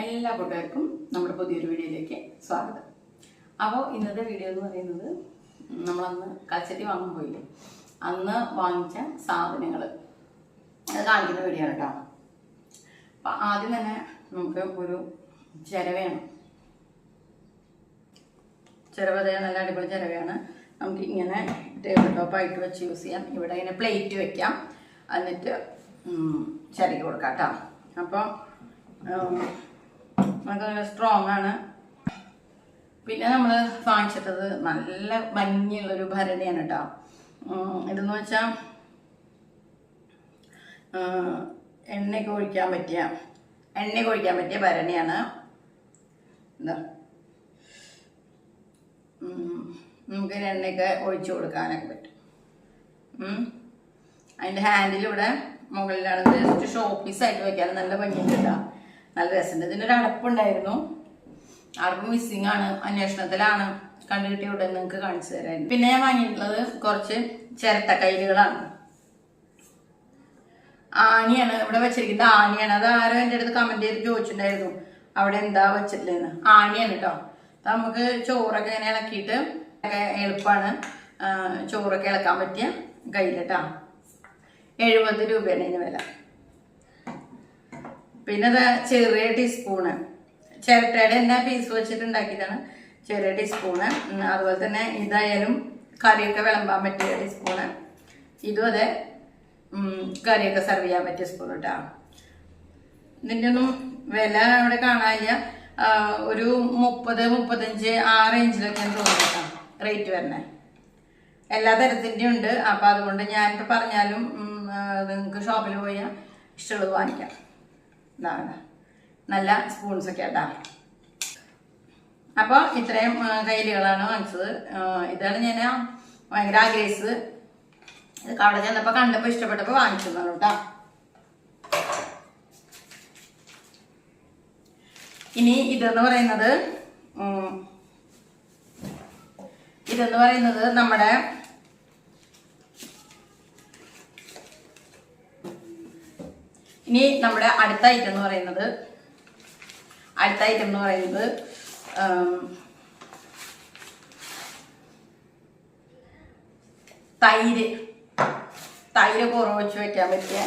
എല്ലാ കൂട്ടുകാർക്കും നമ്മുടെ പുതിയൊരു വീഡിയോയിലേക്ക് സ്വാഗതം. അപ്പോൾ ഇന്നത്തെ വീഡിയോ എന്ന് പറയുന്നത് നമ്മളന്ന് കച്ചറ്റി വാങ്ങാൻ പോയില്ലേ? അന്ന് വാങ്ങിച്ച സാധനങ്ങൾ അത് കാണിക്കുന്ന വീഡിയോ ആണ് കേട്ടോ. അപ്പം ആദ്യം തന്നെ നമുക്ക് ഒരു ചിരവയാണ് ചിരവ അതായത് നല്ല അടിപൊളി ചിരവയാണ്. നമുക്ക് ഇങ്ങനെ ടേബിൾ ടോപ്പായിട്ട് വെച്ച് യൂസ് ചെയ്യാം. ഇവിടെ ഇങ്ങനെ പ്ലേറ്റ് വെക്കാം. എന്നിട്ട് ചിരകി കൊടുക്കാം കേട്ടോ. അപ്പോൾ നമുക്ക് സ്ട്രോങ് ആണ്. പിന്നെ നമ്മൾ വാങ്ങിച്ചിട്ടത് നല്ല ഭംഗിയുള്ളൊരു ഭരണിയാണ് കേട്ടോ ഇതെന്ന് വെച്ചാൽ എണ്ണയൊക്കെ ഒഴിക്കാൻ പറ്റിയ എണ്ണയൊക്കെ ഒഴിക്കാൻ പറ്റിയ ഭരണിയാണ്. എന്താ നമുക്ക് എണ്ണയൊക്കെ ഒഴിച്ചു കൊടുക്കാനൊക്കെ പറ്റും. അതിന്റെ ഹാൻഡിൽ ഇവിടെ മുകളിലാണ്. ജസ്റ്റ് ഷോ പീസായിട്ട് വെക്കാൻ നല്ല ഭംഗിയുണ്ട് കേട്ടോ നല്ല രസമുണ്ട്. ഇതിനൊരു അടപ്പുണ്ടായിരുന്നു. അടപ്പ് മിസ്സിങ് ആണ് അന്വേഷണത്തിലാണ്. കണ്ടുകിട്ടിയ ഉടനെ നിങ്ങൾക്ക് കാണിച്ചു തരായിരുന്നു പിന്നെ ഞാൻ വാങ്ങിയിട്ടുള്ളത് കുറച്ച് ചിരട്ട കയ്യിലുകളാണ് ആണിയാണ് ഇവിടെ വെച്ചിരിക്കുന്നത് ആണിയാണ്. അത് ആരോ എന്റെ അടുത്ത് കമന്റ് ചെയ്ത് ചോദിച്ചിട്ടുണ്ടായിരുന്നു. അവിടെ എന്താ വെച്ചിട്ടില്ലെന്ന് ആണിയാണ് കേട്ടോ അപ്പൊ നമുക്ക് ചോറൊക്കെ ഇങ്ങനെ ഇളക്കിയിട്ട് എളുപ്പമാണ്. ചോറൊക്കെ ഇളക്കാൻ പറ്റിയ കയ്യിലിട്ടാ എഴുപത് രൂപയാണ് ഇതിന് വില. പിന്നെ അത് ചെറിയ ടീസ്പൂണ് ചിരട്ടയുടെ തന്നെ പീസ് വെച്ചിട്ട് ഉണ്ടാക്കിയതാണ് ചെറിയ ടീസ്പൂണ് അതുപോലെ തന്നെ ഇതായാലും കറിയൊക്കെ വിളമ്പാൻ പറ്റിയ ടീസ്പൂണ് ഇതും അതെ. കറിയൊക്കെ സെർവ് ചെയ്യാൻ പറ്റിയ സ്പൂൺ കേട്ടോ ഇതിന്റെ ഒന്നും വില അവിടെ കാണാനില്ല. ഒരു മുപ്പത് മുപ്പത്തഞ്ച് ആ റേഞ്ചിലൊക്കെയാണ് തോന്നുന്നു റേറ്റ് വരണേ. എല്ലാ തരത്തിന്റെയും ഉണ്ട്. അപ്പം അതുകൊണ്ട് ഞാനിപ്പോൾ പറഞ്ഞാലും നിങ്ങൾക്ക് ഷോപ്പിൽ പോയാൽ ഇഷ്ടമുള്ളത് വാങ്ങിക്കാം. ഇതാണ് നല്ല സ്പൂൺസൊക്കെ കേട്ടാ അപ്പോൾ ഇത്രയും കയ്യിലുകളാണ് വാങ്ങിച്ചത്. ഇതാണ് ഞാൻ ഭയങ്കര ആഗ്രഹിച്ചത്. ഇത് അവിടെ ചെന്നപ്പോൾ കണ്ടപ്പോൾ ഇഷ്ടപ്പെട്ടപ്പോൾ വാങ്ങിച്ചതാണ് കേട്ടോ. ഇനി ഇതെന്ന് പറയുന്നത് ഇതെന്ന് പറയുന്നത് നമ്മുടെ ഇനി നമ്മുടെ അടുത്ത ഐറ്റം എന്ന് പറയുന്നത് അടുത്ത ഐറ്റം എന്ന് പറയുന്നത് തൈര്. തൈര് കുറവച്ച് വെക്കാൻ പറ്റിയ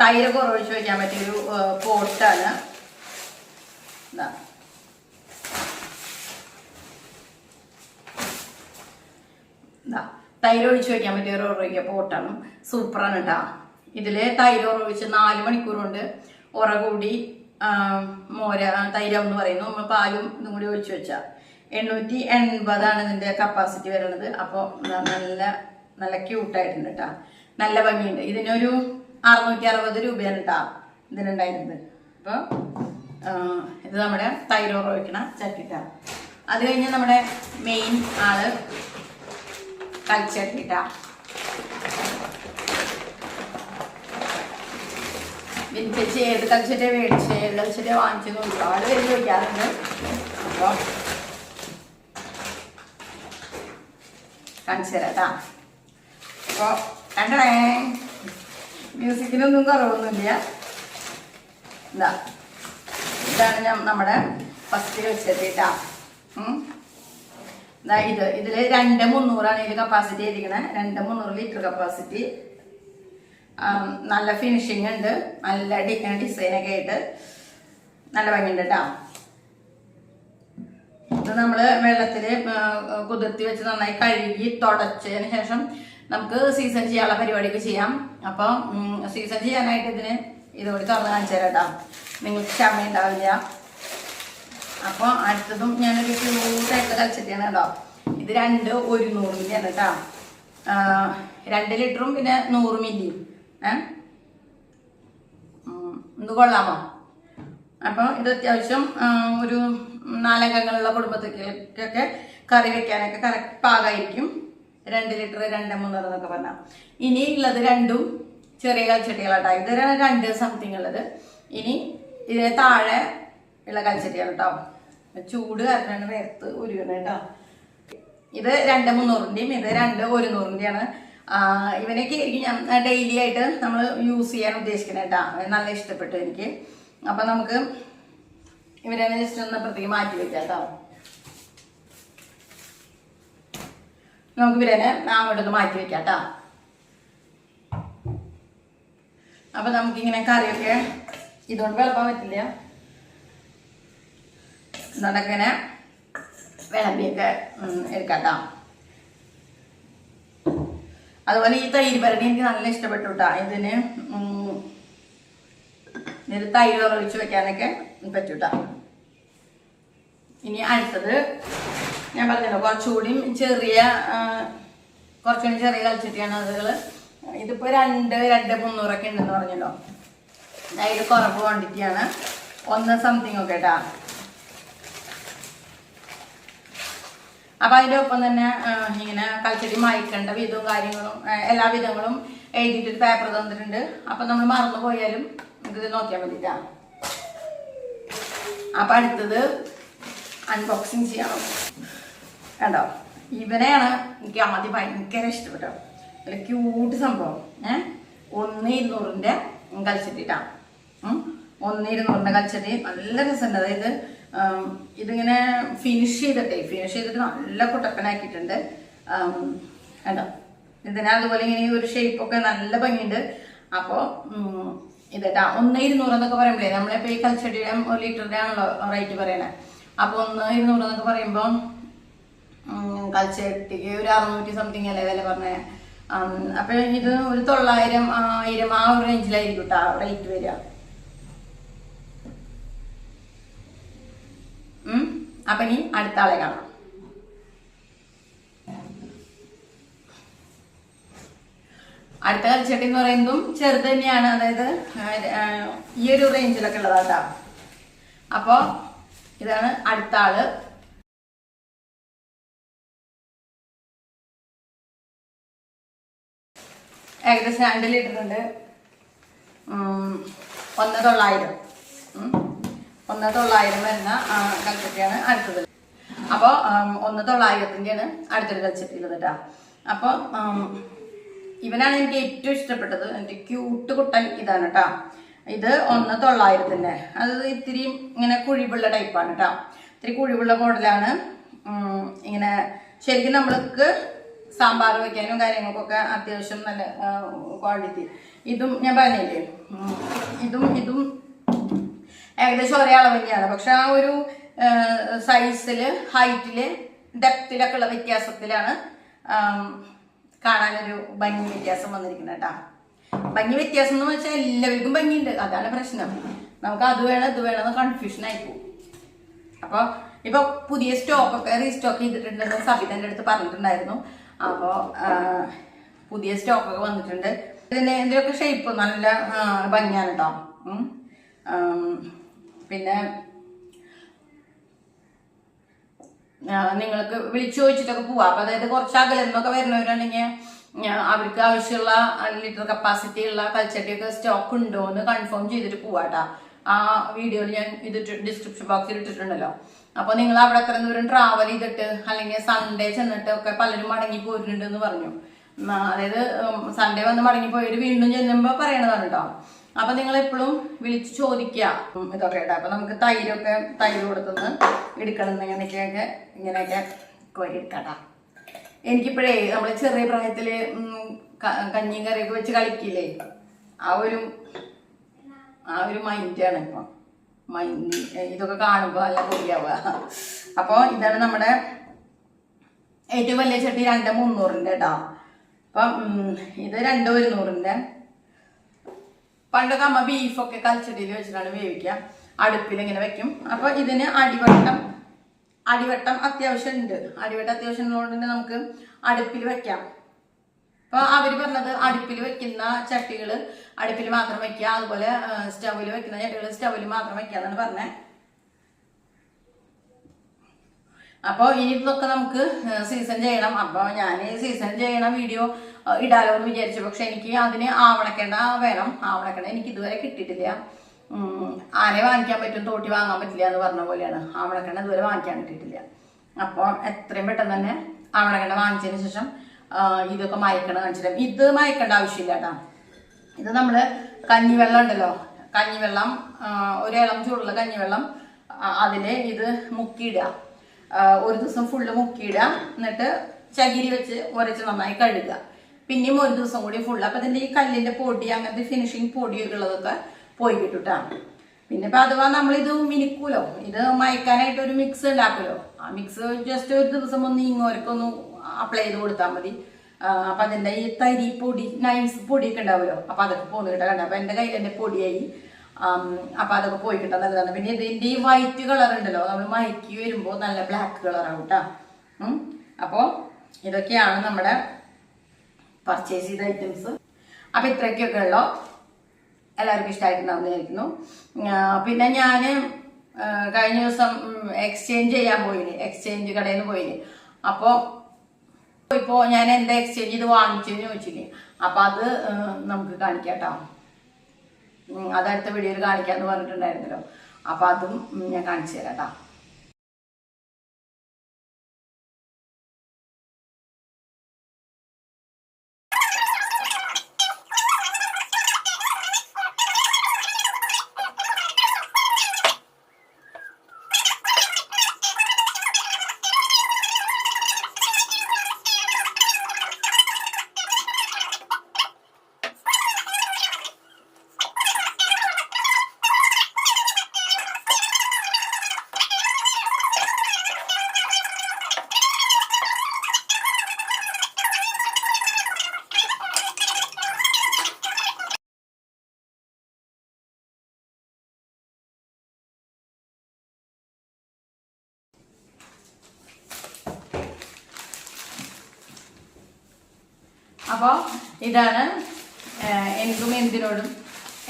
തൈര് കുറവച്ച് വെക്കാൻ പറ്റിയൊരു പോട്ടാണ്. എന്താ ഇതാ. തൈര് ഒഴിച്ച് വെക്കാൻ പറ്റിയ ഒരു ഉറവിക്ക പോട്ടാണ് സൂപ്പറാണ് കേട്ടോ. ഇതിൽ തൈര് ഉറവിച്ച് നാല് മണിക്കൂർ കൊണ്ട് ഉറ കൂടി മോര തൈരം എന്ന് പറയുന്നു. നമ്മൾ പാലും ഇതും കൂടി ഒഴിച്ചു വെച്ചാൽ എണ്ണൂറ്റി എൺപതാണ് ഇതിന്റെ കപ്പാസിറ്റി വരുന്നത്. അപ്പോൾ നല്ല നല്ല ക്യൂട്ടായിട്ടുണ്ട് കേട്ടോ. നല്ല ഭംഗിയുണ്ട്. ഇതിനൊരു അറുന്നൂറ്റി അറുപത് രൂപയാണ് കേട്ടോ ഇതിനുണ്ടായിരുന്നത്. അപ്പോൾ ഇത് നമ്മുടെ തൈര് വയ്ക്കണ ചട്ടിട്ടാ. അത് കഴിഞ്ഞ് നമ്മുടെ മെയിൻ ആൾ കൽച്ചട്ടിട്ട വിൻപേച്ച് ഏത് കൽച്ചറ്റ മേടിച്ച്? ഏത് കൽച്ചറ്റ വാങ്ങിച്ചത് ഒരുപാട് പേര് ചോദിക്കാറുണ്ട് അപ്പോൾ കാണിച്ചു കേട്ടാ അപ്പോൾ കണ്ടടേ മ്യൂസിക്കിനൊന്നും കുറവൊന്നുമില്ല. ഇതാ ഇതാണ് ഞാൻ നമ്മുടെ ഫസ്റ്റ് കൽച്ചട്ടിട്ടാ ദാ ഇത് ഇതിൽ രണ്ട് മുന്നൂറാണ് ഇതിൽ കപ്പാസിറ്റി എഴുതിക്കണേ. രണ്ട് മുന്നൂറ് ലിറ്റർ കപ്പാസിറ്റി നല്ല ഫിനിഷിംഗ് ഉണ്ട്. നല്ല ഡിസൈൻ ഒക്കെ ആയിട്ട്. നല്ല ഭംഗിയുണ്ട് കേട്ടോ ഇത് നമ്മൾ വെള്ളത്തിൽ കുതിർത്തി വെച്ച് നന്നായി കഴുകി തുടച്ചതിന് ശേഷം നമുക്ക് സീസൺ ചെയ്യാനുള്ള പരിപാടിയൊക്കെ ചെയ്യാം. അപ്പം സീസൺ ചെയ്യാനായിട്ട് ഇതിന് ഇതുകൂടി തുറന്ന് കാണിച്ചു തരാം കേട്ടോ നിങ്ങൾക്ക് ക്ഷമ ഉണ്ടാവില്ല അപ്പോൾ അടുത്തതും ഞാനൊരു ക്യൂട്ടായിട്ട് കളിച്ചിട്ടാണ് കേട്ടോ. ഇത് രണ്ട് ഒരു നൂറ് മില്ലി ആണ് കേട്ടോ. രണ്ട് ലിറ്ററും പിന്നെ നൂറ് മില്ലിയും ഇത് കൊള്ളാമോ? അപ്പോൾ ഇത് അത്യാവശ്യം ഒരു നാലംഗങ്ങളുള്ള കുടുംബത്തിലേക്കൊക്കെ കറി വെക്കാനൊക്കെ കറക്റ്റ് പാകമായിരിക്കും രണ്ട് ലിറ്റർ രണ്ട് മൂന്നര എന്നൊക്കെ പറഞ്ഞാൽ ഇനി ഉള്ളത് രണ്ടും ചെറിയ കൽച്ചട്ടികളാട്ടോ ഇത് രണ്ട് സംതിങ് ഉള്ളത്. ഇനി ഇതിന് താഴെ ഉള്ള കൽച്ചട്ടിയാണ് കേട്ടോ ചൂട് കാരണമാണ് വേർത്ത് ഉരുവണത് കേട്ടോ ഇത് രണ്ട് മുന്നൂറിന്റെയും ഇത് രണ്ട് ഒരുന്നൂറിന്റെയാണ് ഇവനൊക്കെ ആയിരിക്കും ഞാൻ ഡെയിലി ആയിട്ട് നമ്മൾ യൂസ് ചെയ്യാൻ ഉദ്ദേശിക്കുന്നത് കേട്ടോ നല്ല ഇഷ്ടപ്പെട്ടു എനിക്ക്. അപ്പം നമുക്ക് ഇവരെ ജസ്റ്റ് ഒന്ന് പ്രത്യേകം മാറ്റി വെക്കാം കേട്ടോ നമുക്ക് ഇവരെ അങ്ങോട്ടൊന്ന് മാറ്റി വെക്കാം കേട്ടോ അപ്പൊ നമുക്കിങ്ങനെ കറിയൊക്കെ ഇതുകൊണ്ട് വിളമ്പാൻ പറ്റില്ല. ഇങ്ങനെ വിളമ്പിയൊക്കെ എടുക്കാട്ടോ. എടുക്കാം അതുപോലെ ഈ തൈര് പരടി എനിക്ക് നല്ല ഇഷ്ടപ്പെട്ടു കേട്ടോ ഇതിന് ഇതിന് തൈര് ഒഴിച്ച് വെക്കാനൊക്കെ പറ്റൂട്ട. ഇനി അടുത്തത് ഞാൻ പറഞ്ഞല്ലോ കുറച്ചുകൂടി ചെറിയ കുറച്ചുകൂടി ചെറിയ കളിച്ചിട്ടാണ് അതുകൾ ഇതിപ്പോ രണ്ട് രണ്ട് മുന്നൂറൊക്കെ ഉണ്ടെന്ന് പറഞ്ഞല്ലോ. അതിൽ കുറവ് ക്വാണ്ടിറ്റിയാണ് ഒന്ന് സംതിങ് ഒക്കെ കേട്ടാ അപ്പൊ അതിന്റെ ഒപ്പം തന്നെ ഇങ്ങനെ കൽച്ചെടി മായ്ക്കേണ്ട വിധവും കാര്യങ്ങളും എല്ലാ വിധങ്ങളും എഴുതിയിട്ട് ഒരു പേപ്പർ തന്നിട്ടുണ്ട്. അപ്പൊ നമ്മൾ മറന്നു പോയാലും ഇത് നോക്കിയാൽ മതിട്ടാ അപ്പൊ അടുത്തത് അൺബോക്സിങ് ചെയ്യണം. കണ്ടോ? ഇവനെയാണ് എനിക്ക് ആദ്യം ഭയങ്കര ഇഷ്ടപ്പെട്ടോ നല്ല ക്യൂട്ട് സംഭവം. ഏഹ് ഒന്ന് ഇരുന്നൂറിന്റെ കളിച്ചിട്ടാ ഒന്ന് ഇരുന്നൂറിന്റെ കൽച്ചെടി നല്ല രസമുണ്ട്. അതായത് ഇതിങ്ങനെ ഫിനിഷ് ചെയ്തിട്ടേ ഫിനിഷ് ചെയ്തിട്ട് നല്ല കുട്ടപ്പനാക്കിയിട്ടുണ്ട്. കേട്ടോ കണ്ടോ? ഇതിന് അതുപോലെ ഇങ്ങനെ ഒരു ഷേപ്പ് ഒക്കെ നല്ല ഭംഗിയുണ്ട്. അപ്പോൾ ഇതേട്ടാ ഒന്ന് ഇരുന്നൂറ് എന്നൊക്കെ പറയുമ്പോഴേ നമ്മളിപ്പോൾ ഈ കൽച്ചടിയുടെ ഒരു ലിറ്ററിന്റെ ആണല്ലോ റേറ്റ് പറയണേ. അപ്പോൾ ഒന്ന് ഇരുന്നൂറ് എന്നൊക്കെ പറയുമ്പോൾ കൽച്ചട്ടിക്ക് ഒരു അറുന്നൂറ്റി സംതിങ് അല്ലേ വില പറഞ്ഞേ. അപ്പോൾ ഇത് ഒരു തൊള്ളായിരം ആയിരം ആ ഒരു റേഞ്ചിലായിരിക്കും കേട്ടോ റേറ്റ് വരിക. അപ്പൊ ഇനി അടുത്ത ആളെ കാണാം. അടുത്ത കളിച്ചട്ടി എന്ന് പറയുന്നതും ചെറുത് തന്നെയാണ്. അതായത് ഈ ഒരു റേഞ്ചിലൊക്കെ ഉള്ളതാട്ടാ അപ്പോ ഇതാണ് അടുത്ത ആൾ. ഏകദേശം രണ്ട് ലിറ്റർ ഉണ്ട് ഒന്ന് തൊള്ളായിരം. ഒന്ന് തൊള്ളായിരം വരുന്ന കൽച്ചട്ടിയാണ് അടുത്തത്. അപ്പോൾ ഒന്ന് തൊള്ളായിരത്തിന്റെയാണ് അടുത്തൊരു കൽച്ചട്ടിയുള്ളത് കേട്ടോ അപ്പോൾ ഇവനാണ് എനിക്ക് ഏറ്റവും ഇഷ്ടപ്പെട്ടത്. എന്റെ ക്യൂട്ട് കുട്ടൻ ഇതാണ് കേട്ടോ ഇത് ഒന്ന് തൊള്ളായിരത്തിന്റെ. അത് ഇത്തിരി ഇങ്ങനെ കുഴിവുള്ള ടൈപ്പാണ് കേട്ടോ ഇത്തിരി കുഴിവുള്ള മോഡലാണ്. ഇങ്ങനെ ശരിക്കും നമ്മൾക്ക് സാമ്പാർ വയ്ക്കാനും കാര്യങ്ങൾക്കൊക്കെ അത്യാവശ്യം നല്ല ക്വാണ്ടിറ്റി ഇതും ഞാൻ പറഞ്ഞില്ലേ? ഇതും ഇതും ഏകദേശം ഒരേ അളവ് തന്നെയാണ്. പക്ഷെ ആ ഒരു സൈസിൽ ഹൈറ്റിൽ ഡെപ്തിലൊക്കെ ഉള്ള വ്യത്യാസത്തിലാണ് കാണാനൊരു ഭംഗി വ്യത്യാസം വന്നിരിക്കുന്നത് കേട്ടോ. ഭംഗി വ്യത്യാസം എന്ന് വെച്ചാൽ എല്ലാവർക്കും ഭംഗിയുണ്ട്. അതാണ് പ്രശ്നം. നമുക്ക് അത് വേണം ഇത് വേണം കൺഫ്യൂഷൻ ആയിപ്പോവും അപ്പൊ ഇപ്പൊ പുതിയ സ്റ്റോക്ക് ഒക്കെ റീസ്റ്റോക്ക് ചെയ്തിട്ടുണ്ടെന്ന് സബിതന്റെ അടുത്ത് പറഞ്ഞിട്ടുണ്ടായിരുന്നു. അപ്പോ ആ, പുതിയ സ്റ്റോക്കൊക്കെ വന്നിട്ടുണ്ട്. ഇതിന് ഇതിലൊക്കെ ഷേപ്പ് നല്ല ഭംഗിയാണ് കേട്ടോ. പിന്നെ നിങ്ങൾക്ക് വിളിച്ചു ചോദിച്ചിട്ടൊക്കെ പോവാം. അപ്പൊ അതായത് കുറച്ച് അകലെന്നൊക്കെ വരുന്നവരാണെങ്കിൽ അവർക്ക് ആവശ്യമുള്ള ലിറ്റർ കപ്പാസിറ്റി ഉള്ള കൽച്ചട്ടിയൊക്കെ സ്റ്റോക്ക് ഉണ്ടോ എന്ന് കൺഫേം ചെയ്തിട്ട് പോവാട്ടാ ആ വീഡിയോയിൽ ഞാൻ ഇത് ഡിസ്ക്രിപ്ഷൻ ബോക്സിൽ ഇട്ടിട്ടുണ്ടല്ലോ. അപ്പൊ നിങ്ങൾ അവിടെ അത്ര ദൂരം ട്രാവൽ ചെയ്തിട്ട് അല്ലെങ്കിൽ സൺഡേ ചെന്നിട്ട് ഒക്കെ പലരും മടങ്ങി പോരുന്നുണ്ട് എന്ന് പറഞ്ഞു അതായത് സൺഡേ വന്ന് മടങ്ങി പോയവര് വീണ്ടും ചെന്നുമ്പോ പറയണതാണ് കേട്ടോ അപ്പൊ നിങ്ങൾ എപ്പോഴും വിളിച്ചു ചോദിക്കുക. ഇതൊക്കെ കേട്ടോ. അപ്പൊ നമുക്ക് തൈരൊക്കെ തൈര് കൊടുത്തുനിന്ന് എടുക്കണം ഇങ്ങനെയൊക്കെ ഇങ്ങനെയൊക്കെ കോരി എടുക്കാട്ടാ. എനിക്കിപ്പോഴേ നമ്മൾ ചെറിയ പ്രായത്തിൽ കഞ്ഞിയും കറിയൊക്കെ വെച്ച് കളിക്കില്ലേ? ആ ഒരു ആ ഒരു മൈൻഡാണ് ഇപ്പൊ. മൈൻഡ് ഇതൊക്കെ കാണുമ്പോ നല്ല പൊടിയാവുക അപ്പൊ ഇതാണ് നമ്മുടെ ഏറ്റവും വലിയ ചട്ടി രണ്ട് മുന്നൂറിന്റെ കേട്ടോ. അപ്പം ഇത് രണ്ട് ഒരുന്നൂറിന്റെ. പണ്ടൊക്കെ അമ്മ ബീഫൊക്കെ കൽച്ചട്ടിയിൽ വെച്ചിട്ടാണ് വേവിക്കുക. അടുപ്പിൽ ഇങ്ങനെ വെക്കും. അപ്പൊ ഇതിന് അടിവട്ടം അടിവട്ടം അത്യാവശ്യം ഉണ്ട്. അടിവട്ടം അത്യാവശ്യം ഉള്ളതുകൊണ്ട് തന്നെ നമുക്ക് അടുപ്പിൽ വെക്കാം. അപ്പൊ അവർ പറഞ്ഞത് അടുപ്പിൽ വെക്കുന്ന ചട്ടികൾ അടുപ്പിൽ മാത്രം വെക്കുക. അതുപോലെ സ്റ്റവിൽ വെക്കുന്ന ചട്ടികൾ സ്റ്റവിൽ മാത്രം വെക്കുക എന്നാണ് പറഞ്ഞത് അപ്പൊ ഇനി ഇതൊക്കെ നമുക്ക് സീസൺ ചെയ്യണം. അപ്പൊ ഞാൻ സീസൺ ചെയ്യണ വീഡിയോ ഇടാലോ എന്ന് വിചാരിച്ചു. പക്ഷെ എനിക്ക് അതിന് ആവണക്കേണ്ട വേണം. ആവണക്കേണ്ട എനിക്ക് ഇതുവരെ കിട്ടിയിട്ടില്ല. ആരെ വാങ്ങിക്കാൻ പറ്റും? തോട്ടി വാങ്ങാൻ പറ്റില്ല എന്ന് പറഞ്ഞ പോലെയാണ്. ആവണക്കേണ്ട ഇതുവരെ വാങ്ങിക്കാൻ കിട്ടിയിട്ടില്ല. അപ്പോൾ എത്രയും പെട്ടെന്ന് തന്നെ ആവണക്കേണ്ട വാങ്ങിച്ചതിന് ശേഷം ഇതൊക്കെ മയക്കണം കാണിച്ചിട്ട്. ഇത് മയക്കേണ്ട ആവശ്യമില്ല കേട്ടോ. ഇത് നമ്മൾ കഞ്ഞിവെള്ളം ഉണ്ടല്ലോ. കഞ്ഞിവെള്ളം ഒരു ചൂടുള്ള കഞ്ഞിവെള്ളം അതിൽ ഇത് മുക്കിയിടുക. ഒരു ദിവസം ഫുള്ള് മുക്കിയിടുക. എന്നിട്ട് ചകിരി വെച്ച് ഉരച്ച് നന്നായി കഴുകുക. പിന്നെയും ഒരു ദിവസം കൂടി ഫുൾ അപ്പൊ അതിന്റെ ഈ കല്ലിന്റെ പൊടി അങ്ങനത്തെ ഫിനിഷിങ് പൊടിയുള്ളതൊക്കെ പോയി കിട്ടിട്ടാണ് പിന്നെ ഇപ്പൊ അഥവാ നമ്മൾ ഇത് മിനുക്കൂലോ ഇത് മയക്കാനായിട്ട് ഒരു മിക്സ് ഉണ്ടാക്കുമല്ലോ ആ മിക്സ് ജസ്റ്റ് ഒരു ദിവസം ഒന്ന് ഇങ്ങോരക്കൊന്ന് അപ്ലൈ ചെയ്ത് കൊടുത്താൽ മതി. അപ്പൊ അതിന്റെ ഈ തരി പൊടി നൈസ് പൊടിയൊക്കെ ഉണ്ടാവുമല്ലോ അപ്പൊ അതൊക്കെ പോന്ന് കിട്ടാൻ കണ്ട? അപ്പൊ എന്റെ കയ്യിൽ എന്റെ പൊടിയായി. അപ്പൊ അതൊക്കെ പോയി കിട്ടാൻ നല്ലതാണ്. പിന്നെ ഇതിന്റെ ഈ വൈറ്റ് കളർ ഉണ്ടല്ലോ നമ്മൾ മയക്കി വരുമ്പോൾ നല്ല ബ്ലാക്ക് കളർ ആവും കേട്ടാ അപ്പോ ഇതൊക്കെയാണ് നമ്മുടെ പർച്ചേസ് ചെയ്ത ഐറ്റംസ് അപ്പൊ ഇത്രയ്ക്കൊക്കെ ഉള്ളു? എല്ലാവർക്കും ഇഷ്ടമായിട്ടുണ്ടാവും വിചാരിക്കുന്നു. പിന്നെ ഞാൻ കഴിഞ്ഞ ദിവസം എക്സ്ചേഞ്ച് ചെയ്യാൻ പോയിന്. എക്സ്ചേഞ്ച് കടയിൽ നിന്ന് പോയിന്. അപ്പോൾ ഇപ്പോ ഞാൻ എന്താ എക്സ്ചേഞ്ച് ചെയ്ത് വാങ്ങിച്ചെന്ന് ചോദിച്ചില്ലേ അപ്പൊ അത് നമുക്ക് കാണിക്കാം കേട്ടോ അത് അടുത്ത വീഡിയോയിൽ കാണിക്കാന്ന് പറഞ്ഞിട്ടുണ്ടായിരുന്നല്ലോ. അപ്പൊ അതും ഞാൻ കാണിച്ചു തരാം കേട്ടോ അപ്പോൾ ഇതാണ് എനിക്കും എന്തിനോടും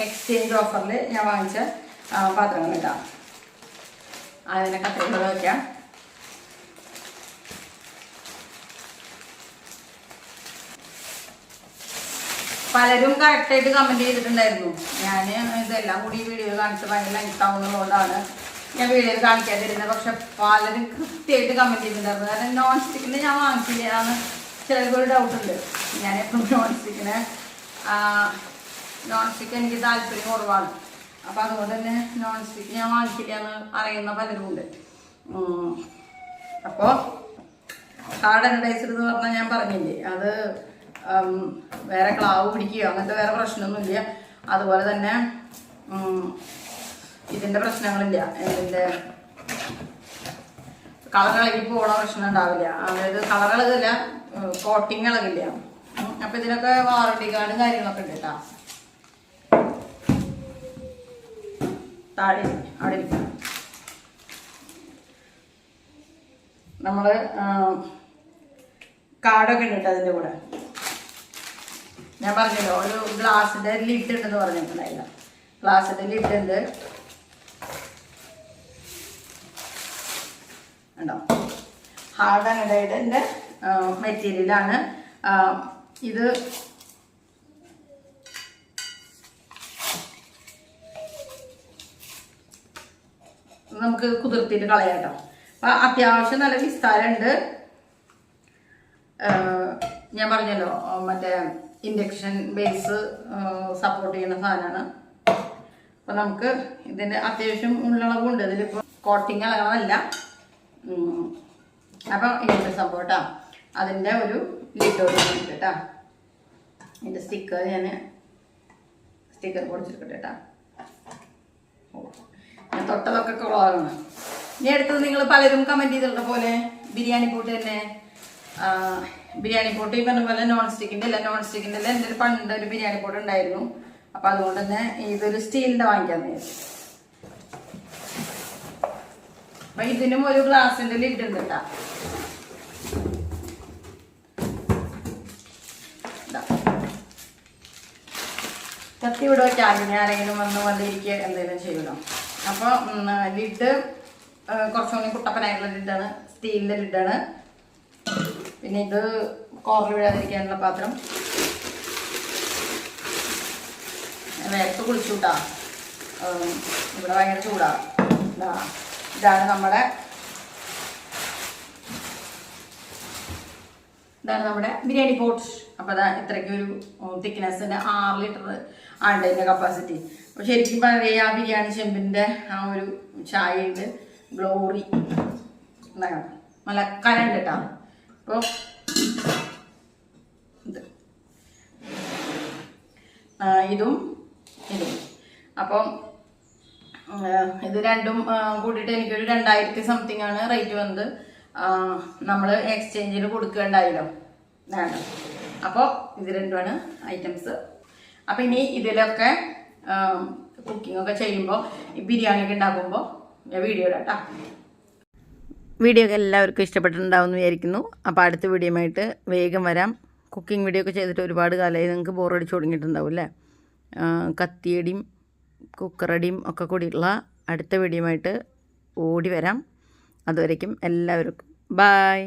എക്സ്ചേഞ്ച് ഓഫറിൽ ഞാൻ വാങ്ങിച്ച പാത്രങ്ങൾ കേട്ടോ. അതിനെ കത്തിരികൾ വയ്ക്കാം പലരും കറക്റ്റായിട്ട് കമന്റ് ചെയ്തിട്ടുണ്ടായിരുന്നു. ഞാൻ ഇതെല്ലാം കൂടി വീഡിയോ കാണിച്ച് ഭയങ്കര ലെങ്ത് ആവുന്നതുകൊണ്ടാണ് ഞാൻ വീഡിയോയിൽ കാണിക്കാതിരുന്നത്. പക്ഷെ പലരും കൃത്യമായിട്ട് കമന്റ് ചെയ്തിട്ടുണ്ടായിരുന്നു. കാരണം നോൺ സ്റ്റിക്കിന്റെ ഞാൻ വാങ്ങിച്ചില്ല എന്ന് ചിലർക്ക് ഒരു ഡൗട്ട് ഉണ്ട്. ഞാൻ എപ്പോഴും നോൺ സ്റ്റിക്കിന് നോൺ സ്റ്റിക്ക് എനിക്ക് താല്പര്യം കുറവാണ്. അപ്പോൾ അതുകൊണ്ട് തന്നെ നോൺ സ്റ്റിക്ക് ഞാൻ വാങ്ങിക്കില്ല എന്ന് അറിയുന്ന പലരും ഉണ്ട് അപ്പോൾ ഹാർഡ് അനഡൈസർ എന്ന് പറഞ്ഞാൽ ഞാൻ പറഞ്ഞില്ലേ അത് വേറെ ക്ലാവ് പിടിക്കുകയോ അങ്ങനത്തെ വേറെ പ്രശ്നമൊന്നുമില്ല. അതുപോലെ തന്നെ ഇതിന്റെ പ്രശ്നങ്ങളില്ല. ഇതിന്റെ കളർ ഇളകി പോകണ പ്രശ്നം ഉണ്ടാവില്ല അതായത് കളർ ഇളകില്ല കോട്ടിങ് ഇളകില്ല അപ്പൊ ഇതിനൊക്കെ വാറണ്ടി കാർഡും കാര്യങ്ങളൊക്കെ ഉണ്ട് കേട്ടോ താഴെ അവിടെ ഇരിക്കണം നമ്മൾ കാർഡൊക്കെ ഉണ്ട് കേട്ടോ അതിന്റെ കൂടെ. ഞാൻ പറഞ്ഞല്ലോ ഒരു ഗ്ലാസിന്റെ ലിഡ് ഉണ്ടെന്ന് പറഞ്ഞിട്ടുണ്ടായില്ല. ഗ്ലാസിന്റെ ലിഡ് ഉണ്ട്. ഉണ്ടോ ഹാർഡ് അനഡൈഡിന്റെ മെറ്റീരിയലാണ് ഇത് നമുക്ക് കുതിർത്തിട്ട് കളയാം കേട്ടോ. അപ്പൊ അത്യാവശ്യം നല്ല വിസ്താരമുണ്ട്. ഞാൻ പറഞ്ഞല്ലോ മറ്റേ ഇൻഡക്ഷൻ ബേസ് സപ്പോർട്ട് ചെയ്യുന്ന സാധനമാണ്. അപ്പൊ നമുക്ക് ഇതിന്റെ അത്യാവശ്യം ഉള്ളളവുണ്ട്. ഇതിലിപ്പോ കോട്ടിങ് അളകളല്ല ഉം. അപ്പൊ ഇങ്ങനത്തെ സപ്പോർട്ടാ അതിന്റെ ഒരു ലിറ്റോട് കേട്ടോ ഇതിന്റെ സ്റ്റിക്കർ ഞാൻ സ്റ്റിക്കർ പൊടിച്ചെടുക്കട്ടെ കേട്ടാ ഞാൻ തൊട്ടതൊക്കെ കുറവാണ് ഇനി അടുത്തത് നിങ്ങൾ പലരും കമന്റ് ചെയ്തിട്ടുള്ള പോലെ ബിരിയാണി പോട്ട് തന്നെ. ബിരിയാണി പോട്ട് ഈ പറഞ്ഞ പോലെ നോൺ സ്റ്റിക്കിന്റെ അല്ല നോൺ സ്റ്റിക്കിന്റെ അല്ല. എന്റെ പണ്ട് ഒരു ബിരിയാണി പോട്ട് ഉണ്ടായിരുന്നു. അപ്പോൾ അതുകൊണ്ട് തന്നെ ഇതൊരു സ്റ്റീലിന്റെ വാങ്ങിക്കാൻ വിചാരിച്ചു. അപ്പൊ ഇതിനും ഒരു ഗ്ലാസിന്റെ ലിഡ് ഉണ്ട്. കത്തി ഇവിടെ വെച്ചാലും ആരെങ്കിലും വന്ന് വന്നിരിക്കുക എന്തെങ്കിലും ചെയ്യണം അപ്പോൾ ലിഡ് കുറച്ചുകൂടി കുട്ടപ്പനായിട്ടുള്ള ലിഡാണ് സ്റ്റീലിന്റെ ലിഡാണ് പിന്നെ ഇത് കോറിൽ വീഴാതിരിക്കാനുള്ള പാത്രം. നേരത്തെ കുളിച്ചു കൂട്ടാ ഇവിടെ ഭയങ്കര ചൂടാ. ഇതാണ് നമ്മുടെ ഇതാണ് നമ്മുടെ ബിരിയാണി പോട്ട്. അപ്പോൾ അതാ ഇത്രയ്ക്ക് ഒരു തിക്നെസ്സിന്റെ ആറ് ലിറ്റർ ആണ് ഇതിന്റെ കപ്പാസിറ്റി അപ്പോൾ ശരിക്കും പറയുക ആ ബിരിയാണി ചെമ്പിന്റെ ആ ഒരു ചായയുണ്ട്. ഗ്ലോറി എന്താണ് നല്ല കനണ്ട് കേട്ടോ അപ്പോൾ ഇത് ഇതും. അപ്പം ഇത് രണ്ടും കൂടിയിട്ട് എനിക്കൊരു രണ്ടായിരത്തി സംതിങ് ആണ് റേറ്റ് വന്നത്. നമ്മൾ എക്സ്ചേഞ്ചിൽ കൊടുക്കേണ്ടായല്ലോ. വേണം അപ്പോൾ ഇത് രണ്ടുമാണ് ഐറ്റംസ് അപ്പം ഇനി ഇതിലൊക്കെ കുക്കിംഗ് ഒക്കെ ചെയ്യുമ്പോൾ ഈ ബിരിയാണി ഒക്കെ ഉണ്ടാക്കുമ്പോൾ വീഡിയോ ഇടാം കേട്ടോ വീഡിയോ ഒക്കെ എല്ലാവർക്കും ഇഷ്ടപ്പെട്ടിട്ടുണ്ടാവും എന്ന് വിചാരിക്കുന്നു. അപ്പോൾ അടുത്ത വീഡിയോയുമായിട്ട് വേഗം വരാം. കുക്കിംഗ് വീഡിയോ ഒക്കെ ചെയ്തിട്ട് ഒരുപാട് കാലമായി നിങ്ങൾക്ക് ബോറടിച്ച് തുടങ്ങിയിട്ടുണ്ടാവും അല്ലേ കത്തിയടിയും കുക്കറടിയും ഒക്കെ കൂടിയുള്ള അടുത്ത വീഡിയോയുമായിട്ട് ഓടി വരാം. അതുവരേക്കും എല്ലാവർക്കും. ബായ്